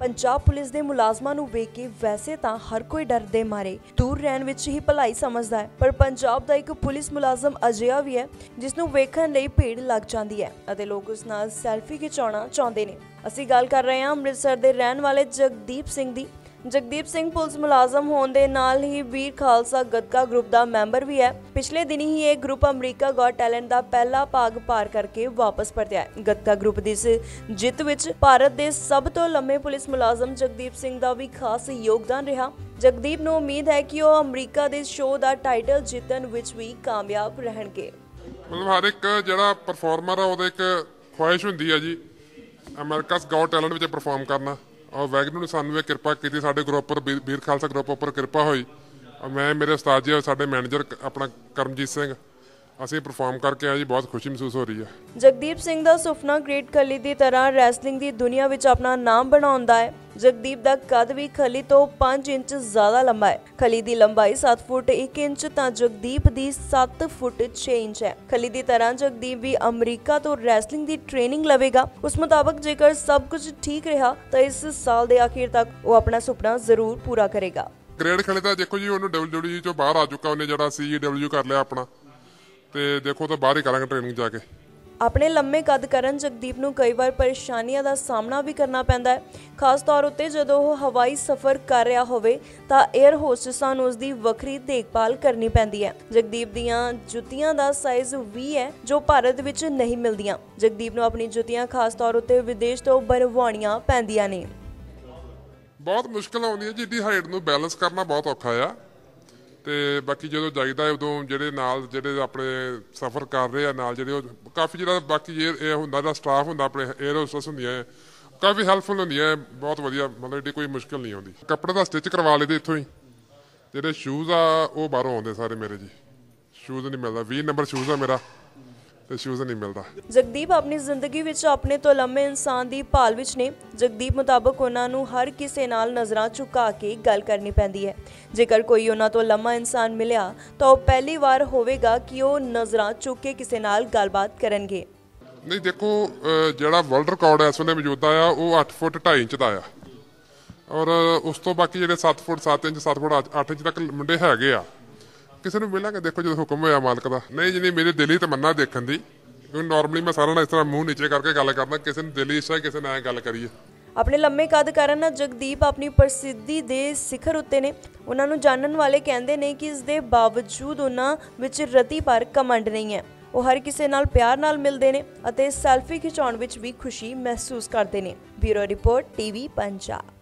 Punjab police ਦੇ ਮੁਲਾਜ਼ਮਾਂ ਨੂੰ ਵੇਖ ਕੇ ਵੈਸੇ ਤਾਂ ਹਰ ਕੋਈ ਡਰ ਦੇ ਮਾਰੇ। ਦੂਰ ਰਹਿਣ ਵਿੱਚ ਹੀ ਭਲਾਈ ਸਮਝਦਾ ਹੈ, ਪਰ ਪੰਜਾਬ ਦਾ ਇੱਕ ਪੁਲਿਸ ਮੁਲਾਜ਼ਮ ਅਜਿਹਾ ਵੀ ਹੈ, ਜਿਸ ਨੂੰ ਵੇਖਣ ਲਈ ਭੀੜ ਲੱਗ ਜਾਂਦੀ ਹੈ ਅਤੇ ਲੋਕ ਉਸ ਨਾਲ ਸੈਲਫੀ ਖਿਚਾਉਣਾ ਚਾਹੁੰਦੇ ਨੇ। ਅਸੀਂ ਗੱਲ ਕਰ ਰਹੇ ਹਾਂ ਅੰਮ੍ਰਿਤਸਰ ਦੇ ਰਹਿਣ ਵਾਲੇ ਜਗਦੀਪ ਸਿੰਘ ਦੀ। ਜਗਦੀਪ ਸਿੰਘ ਪੁਲਿਸ ਮੁਲਾਜ਼ਮ ਹੋਣ ਦੇ ਨਾਲ ਹੀ ਵੀਰ ਖਾਲਸਾ ਗੱਤਕਾ ਗਰੁੱਪ ਦਾ ਮੈਂਬਰ ਵੀ ਹੈ। ਪਿਛਲੇ ਦਿਨੀ ਹੀ ਇਹ ਗਰੁੱਪ ਅਮਰੀਕਾ ਗॉट ਟੈਲੈਂਟ ਦਾ ਪਹਿਲਾ ਭਾਗ ਪਾਰ ਕਰਕੇ ਵਾਪਸ ਪਰਤਿਆ ਹੈ। ਗੱਤਕਾ ਗਰੁੱਪ ਦੀ ਇਸ ਜਿੱਤ ਵਿੱਚ ਭਾਰਤ ਦੇ ਸਭ ਤੋਂ ਲੰਮੇ ਪੁਲਿਸ ਮੁਲਾਜ਼ਮ ਜਗਦੀਪ ਸਿੰਘ ਦਾ ਵੀ ਖਾਸ ਯੋਗਦਾਨ ਰਿਹਾ। ਜਗਦੀਪ ਨੂੰ ਉਮੀਦ ਹੈ ਕਿ ਉਹ ਅਮਰੀਕਾ ਦੇ ਸ਼ੋਅ ਦਾ ਟਾਈਟਲ ਜਿੱਤਣ ਵਿੱਚ ਵੀ ਕਾਮਯਾਬ ਰਹਿਣਗੇ। ਮਤਲਬ ਹਰ ਇੱਕ ਜਿਹੜਾ ਪਰਫਾਰਮਰ ਆ, ਉਹਦੇ ਇੱਕ ਖੁਆਇਸ਼ ਹੁੰਦੀ ਆ ਜੀ ਅਮਰੀਕਾਸ ਗॉट ਟੈਲੈਂਟ ਵਿੱਚ ਪਰਫਾਰਮ ਕਰਨਾ। ਔਰ ਵੈਗਨੂ ਨੇ ਸਾਨੂੰ ਇਹ ਕਿਰਪਾ ਕੀਤੀ, ਸਾਡੇ ਗਰੁੱਪ ਉੱਪਰ ਵੀਰ- ਖਾਲਸਾ ਗਰੁੱਪ ਉੱਪਰ ਕਿਰਪਾ ਹੋਈ। ਔਰ ਮੈਂ, ਮੇਰੇ ਉਸਤਾਦ ਜੀ ਔਰ ਸਾਡੇ ਮੈਨੇਜਰ ਆਪਣਾ ਕਰਮਜੀਤ ਸਿੰਘ ਅਸੀਂ ਪਰਫਾਰਮ ਕਰਕੇ ਆਏ ਜੀ ਬਹੁਤ ਖੁਸ਼ੀ ਮਹਿਸੂਸ ਹੋ ਰਹੀ ਹੈ। ਜਗਦੀਪ ਸਿੰਘ ਦਾ ਸੁਪਨਾ ਗ੍ਰੇਟ ਖਲੀ ਦੀ ਤਰ੍ਹਾਂ ਰੈਸਲਿੰਗ ਦੀ ਦੁਨੀਆ ਵਿੱਚ ਆਪਣਾ ਨਾਮ ਬਣਾਉਣ ਦਾ ਹੈ। ਜਗਦੀਪ ਦਾ ਕੱਦ ਵੀ ਖਲੀ ਤੋਂ 5 ਇੰਚ ਜ਼ਿਆਦਾ ਲੰਬਾ ਹੈ। ਖਲੀ ਦੀ ਲੰਬਾਈ 7 ਫੁੱਟ 1 ਇੰਚ ਤਾਂ ਜਗਦੀਪ ਦੀ 7 ਫੁੱਟ 6 ਇੰਚ ਹੈ। ਖਲੀ ਦੀ ਤਰ੍ਹਾਂ ਜਗਦੀਪ ਵੀ ਅਮਰੀਕਾ ਤੋਂ ਰੈਸਲਿੰਗ ਦੀ ਟ੍ਰੇਨਿੰਗ ਲਵੇਗਾ। ਉਸ ਮੁਤਾਬਕ ਜੇਕਰ ਸਭ ਕੁਝ ਠੀਕ ਰਿਹਾ ਤਾਂ ਇਸ ਸਾਲ ਦੇ ਆਖਿਰ ਤੱਕ ਉਹ ਆਪਣਾ ਸੁਪਨਾ ਜ਼ਰੂਰ ਪੂਰਾ ਕਰੇਗਾ। ਗ੍ਰੇਡ ਖੇਲੇ ਤਾਂ ਦੇਖੋ ਜੀ ਉਹਨੂੰ WWE ਚੋਂ ਬਾਹਰ ਆ ਚੁੱਕਾ ਉਹਨੇ ਜਿਹੜਾ CEW ਕਰ ਲਿਆ ਆਪਣਾ। ਤੇ ਦੇਖੋ ਤਾਂ ਬਾਹਰ ਹੀ ਕਰਾਂਗੇ ਟ੍ਰੇਨਿੰਗ ਜਾ ਕੇ। ਆਪਣੇ ਲੰਮੇ ਕੱਦ ਕਾਰਨ ਜਗਦੀਪ ਨੂੰ ਕਈ ਵਾਰ ਪਰੇਸ਼ਾਨੀਆਂ ਦਾ ਸਾਹਮਣਾ ਵੀ ਕਰਨਾ ਪੈਂਦਾ ਹੈ। ਖਾਸ ਤੌਰ ਉੱਤੇ ਜਦੋਂ ਉਹ ਹਵਾਈ ਸਫ਼ਰ ਕਰ ਰਿਹਾ ਹੋਵੇ ਤਾਂ 에ਅਰ ਹੋਸਟਸਾਂ ਨੂੰ ਉਸ ਦੀ ਵੱਖਰੀ ਦੇਖਭਾਲ ਕਰਨੀ ਪੈਂਦੀ ਹੈ। ਜਗਦੀਪ ਦੀਆਂ ਜੁੱਤੀਆਂ ਦਾ ਸਾਈਜ਼ 20 ਹੈ ਜੋ ਭਾਰਤ ਵਿੱਚ ਨਹੀਂ ਮਿਲਦੀਆਂ। ਜਗਦੀਪ ਨੂੰ ਆਪਣੀ ਜੁੱਤੀਆਂ ਖਾਸ ਤੌਰ ਉੱਤੇ ਵਿਦੇਸ਼ ਤੋਂ ਬਣਵਾਉਣੀਆਂ ਪੈਂਦੀਆਂ ਨੇ। ਬਹੁਤ ਮੁਸ਼ਕਲ ਆਉਂਦੀ ਹੈ ਜੀ ਏਡੀ ਹਾਈਟ ਨੂੰ ਬੈਲੈਂਸ ਕਰਨਾ ਬਹੁਤ ਔਖਾ ਆ। ਤੇ ਬਾਕੀ ਜਦੋਂ ਜਾਈਦਾ ਉਦੋਂ ਜਿਹੜੇ ਨਾਲ ਜਿਹੜੇ ਆਪਣੇ ਸਫ਼ਰ ਕਰ ਰਹੇ ਆ ਨਾਲ ਜਿਹੜੇ ਉਹ ਕਾਫੀ ਜਿਹੜਾ ਬਾਕੀ ਇਹ ਹੁੰਦਾ ਜਿਹੜਾ ਸਟਾਫ ਹੁੰਦਾ ਆਪਣੇ 에ਅਰ ਹੋਸਟਸ ਹੁੰਦੀਆਂ ਹੈ, ਕਾਫੀ ਹੈਲਪਫੁਲ ਹੁੰਦੀਆਂ ਬਹੁਤ ਵਧੀਆ ਮਤਲਬ ਏਡੀ ਕੋਈ ਮੁਸ਼ਕਲ ਨਹੀਂ ਆਉਂਦੀ। ਕੱਪੜੇ ਦਾ ਸਟਿਚ ਕਰਵਾ ਲਈਦੇ ਇੱਥੋਂ ਹੀ। ਜਿਹੜੇ ਸ਼ੂਜ਼ ਆ ਉਹ ਬਾਹਰੋਂ ਆਉਂਦੇ ਸਾਰੇ ਮੇਰੇ ਜੀ। ਸ਼ੂਜ਼ ਨਹੀਂ ਮਿਲਦਾ 20 ਨੰਬਰ ਸ਼ੂਜ਼ ਆ ਮੇਰਾ। ਤੇ ਸ਼ੂਜ਼ ਨਹੀਂ ਮਿਲਦਾ। ਜਗਦੀਪ ਆਪਣੀ ਜ਼ਿੰਦਗੀ ਵਿੱਚ ਆਪਣੇ ਤੋਂ ਲੰਮੇ ਇਨਸਾਨ ਦੀ ਭਾਲ ਵਿੱਚ ਨੇ। ਜਗਦੀਪ ਮੁਤਾਬਕ ਉਹਨਾਂ ਨੂੰ ਹਰ ਕਿਸੇ ਨਾਲ ਨਜ਼ਰਾਂ ਝੁਕਾ ਕੇ ਗੱਲ ਕਰਨੀ ਪੈਂਦੀ ਹੈ। ਜੇਕਰ ਕੋਈ ਉਹਨਾਂ ਤੋਂ ਲੰਮਾ ਇਨਸਾਨ ਮਿਲਿਆ ਤਾਂ ਉਹ ਪਹਿਲੀ ਵਾਰ ਹੋਵੇਗਾ ਕਿ ਉਹ ਨਜ਼ਰਾਂ ਝੁੱਕ ਕੇ ਕਿਸੇ ਨਾਲ ਗੱਲਬਾਤ ਕਰਨਗੇ। ਨਹੀਂ ਦੇਖੋ ਜਿਹੜਾ ਵਰਲਡ ਰਿਕਾਰਡ ਇਸ ਵੇਲੇ ਮੌਜੂਦਾ ਆ ਉਹ 8 ਫੁੱਟ 2.5 ਇੰਚ ਦਾ ਆ। ਔਰ ਉਸ ਤੋਂ ਬਾਕੀ ਜਿਹੜੇ 7 ਫੁੱਟ 7 ਇੰਚ 7 ਫੁੱਟ 8 ਇੰਚ ਤੱਕ ਮੁੰਡੇ ਹੈਗੇ ਆ। ਕਿਸੇ ਨੂੰ ਮਿਲਾਂਗੇ, ਦੇਖੋ ਜਦੋਂ ਹੁਕਮ ਹੋਇਆ ਮਾਲਕ ਦਾ। ਨਹੀਂ ਜੀ, ਨਹੀਂ, ਮੇਰੇ ਦਿਲ ਹੀ ਤਮੰਨਾ ਦੇਖਣ ਦੀ। ਕਿਉਂਕਿ ਨਾਰਮਲੀ ਮੈਂ ਸਾਰਿਆਂ ਨਾਲ ਇਸ ਤਰ੍ਹਾਂ ਮੂੰਹ ਨੀਚੇ ਕਰਕੇ ਗੱਲ ਕਰਦਾ, ਕਿਸੇ ਨੂੰ ਦਿਲ ਹੀ ਇੱਛਾ ਕਿਸੇ ਨਾਲ ਐਂ ਗੱਲ ਕਰੀਏ। ਆਪਣੇ ਲੰਮੇ ਕੱਦ ਕਾਰਨ ਜਗਦੀਪ ਆਪਣੀ ਪ੍ਰਸਿੱਧੀ ਦੇ ਸਿਖਰ ਉੱਤੇ ਨੇ। ਉਹਨਾਂ ਨੂੰ ਜਾਣਨ ਵਾਲੇ ਕਹਿੰਦੇ ਨੇ ਕਿ ਇਸ ਦੇ ਬਾਵਜੂਦ ਉਹਨਾਂ ਵਿੱਚ ਰਤੀ ਪਰ ਕਮੰਡ ਨਹੀਂ ਹੈ। ਉਹ ਹਰ ਕਿਸੇ ਨਾਲ ਪਿਆਰ ਨਾਲ ਮਿਲਦੇ ਨੇ ਅਤੇ ਸੈਲਫੀ ਖਿਚਾਉਣ ਵਿੱਚ ਵੀ ਖੁਸ਼ੀ ਮਹਿਸੂਸ ਕਰਦੇ ਨੇ। Bureau report, TV Punjab.